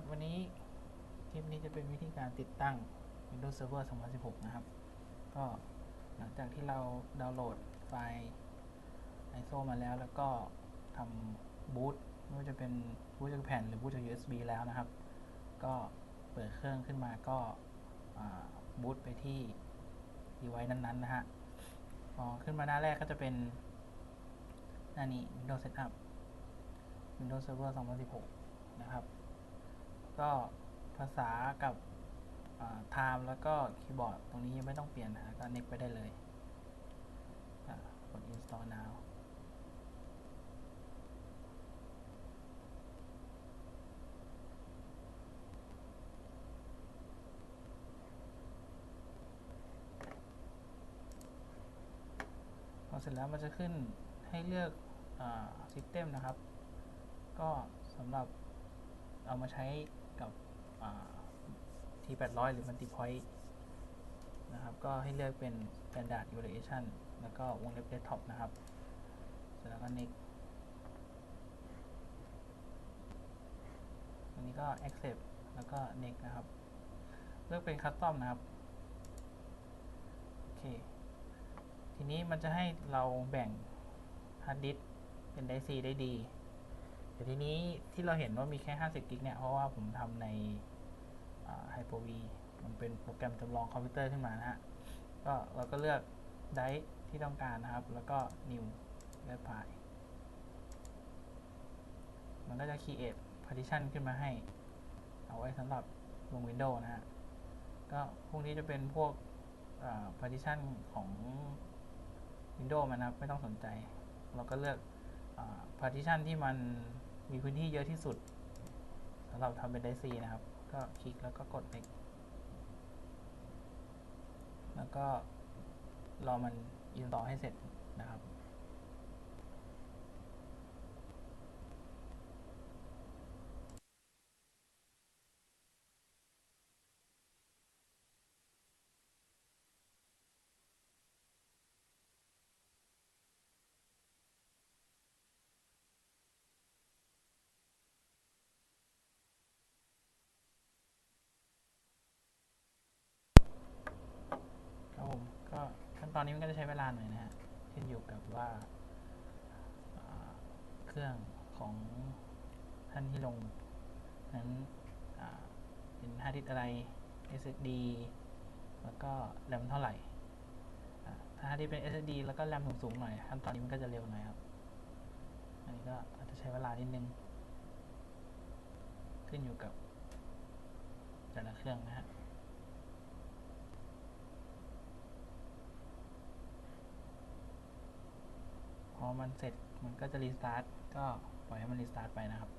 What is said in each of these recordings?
ครับวันนี้คลิปนี้จะเป็นวิธีการติดตั้ง Windows Server 2016 นะครับ ก็หลังจากที่เราดาวน์โหลดไฟล์ ISO มาแล้ว แล้วก็ทำบูตไม่ว่าจะเป็นบูตจากแผ่นหรือบูตจาก USB แล้วนะครับ ก็เปิดเครื่องขึ้นมาก็บูตไปที่ device นั้นๆ นะฮะพอขึ้นมาหน้าแรกก็จะเป็นหน้านี้ Windows Setup Windows Server 2016 นะครับ ก็ภาษากับ time แล้วก็คีย์บอร์ดตรงนี้ยังไม่ต้องเปลี่ยนนะก็ next ไปได้เลยกด install now พอเสร็จแล้วมันจะขึ้นให้เลือกอาซิสเต็มนะครับ ก็สำหรับเอามาใช้ กับที800 หรือ Multipoint นะครับ ก็ให้เลือกเป็น Standard Evaluation แล้วก็วงเล็บ Desktop นะครับเสร็จแล้วก็ Next อันนี้ก็ Accept แล้วก็ Next นะครับ เลือกเป็น Custom นะครับโอเคทีนี้มันจะให้เราแบ่งฮาร์ดดิสเป็นไดซีได้ดี แต่ทีนี้ที่เราเห็นว่ามีแค่ 50 กิกเนี่ย เพราะว่าผมทำใน Hyper-V มันเป็นโปรแกรมจำลองคอมพิวเตอร์ขึ้นมานะฮะ ก็เราก็เลือกไดที่ต้องการนะครับ แล้วก็ new เลือก p มันก็จะ create partition ขึ้นมาให้ เอาไว้สำหรับลง Windows นะฮะ ก็พวกนี้จะเป็นพวก partition ของ Windows มันนะครับ ไม่ต้องสนใจ เราก็เลือก partition ที่มัน มีพื้นที่เยอะที่สุดสำหรับทำเป็นไดซีนะครับ ก็คลิกแล้วก็กดเล็กแล้วก็รอมันอินต่อให้เสร็จนะครับผมก็ขั้น ตอนนี้มันก็จะใช้เวลาหน่อยนะฮะขึ้นอยู่กับว่าเครื่องของท่านที่ลง นั้นเป็นฮาร์ดดิสอะไร SSD แล้วก็แรมเท่าไหร่ถ้าฮาร์ดดิสเป็น SSD แล้วก็แรมสูงๆหน่อยขั้นตอนนี้มันก็จะเร็วหน่อยครับ อันนี้ก็อาจจะใช้เวลานิดนึง ขึ้นอยู่กับแต่ละเครื่องนะฮะ พอ มันเสร็จมันก็จะรีสตาร์ทก็ปล่อยให้มันรีสตาร์ทไปนะครับ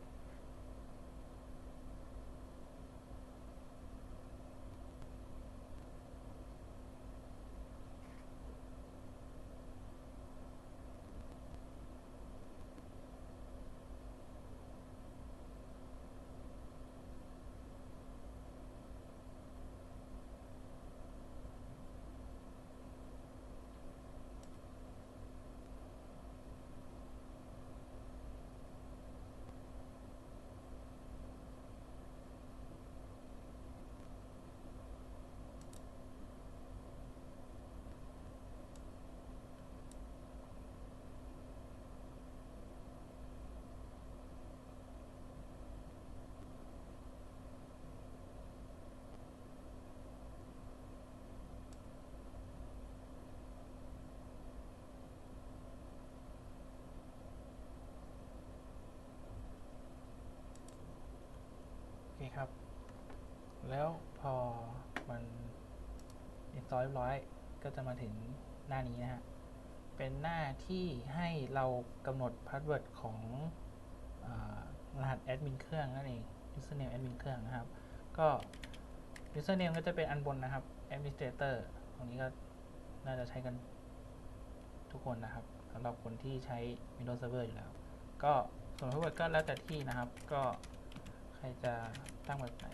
โอเคครับ แล้วพอมัน install เรียบร้อย ก็จะมาถึงหน้านี้นะฮะ เป็นหน้าที่ให้เรากำหนดพาสเวิร์ดของอรหัสแอดมินเครื่องนั่นเอง username แอดมินเครื่องนะครับ ก็ username ก็จะเป็นอันบนนะครับ administrator ตรงนี้ก็น่าจะใช้กันทุกคนนะครับสำหรับคนที่ใช้ Windows Server อยู่แล้ว ก็ส่วนพาสเวิร์ดก็แล้วแต่ที่นะครับ ก็ใครจะตั้งแบบไหน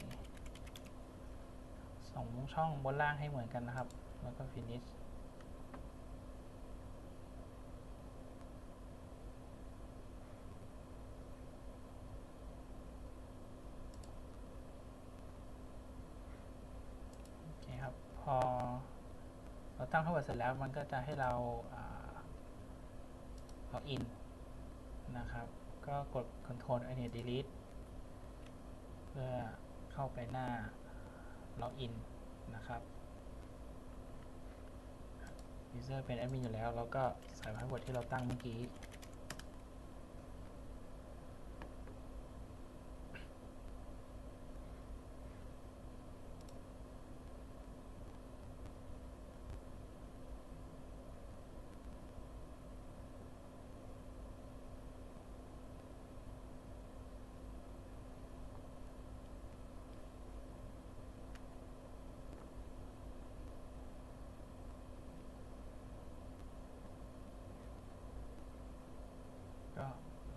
สองช่องบนล่างให้เหมือนกันนะครับ แล้วก็ finish พอเราตั้งเข้าเสร็จแล้วมันก็จะให้เราเอาอินนะครับ ก็กด Control ไอเนี่ย Delete เพื่อเข้าไปหน้า ล็อกอินนะครับ user เป็นแอดมินอยู่แล้ว แล้วก็ใส่พาสเวิร์ดที่เราตั้งเมื่อกี้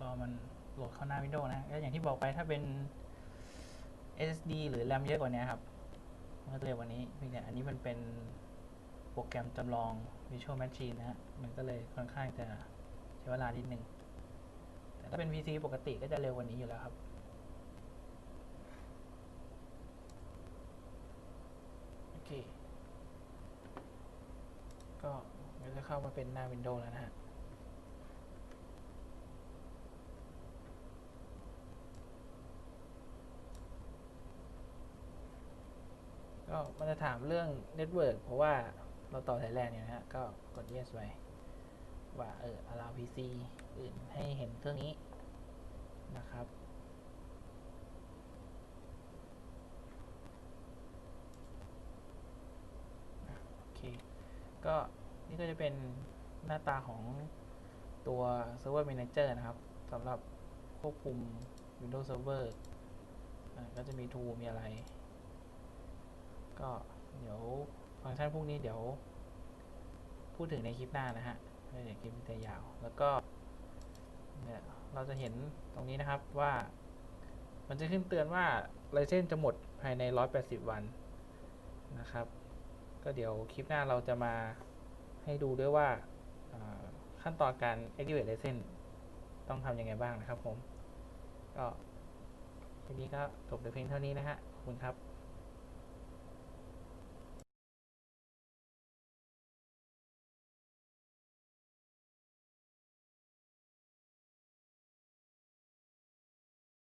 รอ มันโหลดเข้าหน้า Windows นะก็อย่างที่บอกไปถ้าเป็น SSD หรือ RAM เยอะกว่านี้ครับมันก็เร็วกว่านี้เพียงแต่อันนี้มันเป็นโปรแกรมจำลอง Visual Machine นะฮะมันก็เลยค่อนข้างจะใช้เวลานิดนึงแต่ถ้าเป็น PC ปกติก็จะเร็วกว่านี้อยู่แล้วครับโอเคก็มันจะเข้ามาเป็นหน้า Windows แล้วนะฮะ ก็มันจะถามเรื่องเน็ตเวิร์กเพราะว่าเราต่อสายแลนอยู่นะฮะ ก็กด yes ไว้ ว่าเออ allow PC อื่นให้เห็นเครื่องนี้นะครับโอเค ก็นี่ก็จะเป็นหน้าตาของตัว Server Manager นะครับสำหรับควบคุม Windows Server อ่าก็จะมี tool มีอะไร ก็เดี๋ยวฟังก์ชันพวกนี้เดี๋ยว พูดถึงในคลิปหน้านะฮะไม่เดี๋ยวคลิปจะยาว แล้วก็เนี่ยเราจะเห็นตรงนี้นะครับว่า มันจะขึ้นเตือนว่าไลเซนจะหมดภายใน 180 วันนะครับ ก็เดี๋ยวคลิปหน้าเราจะมาให้ดูด้วยว่าขั้นตอนการ activate license ต้องทำยังไงบ้างนะครับผม ก็คลิปนี้ก็จบแต่เพียงเท่านี้นะฮะขอบคุณครับ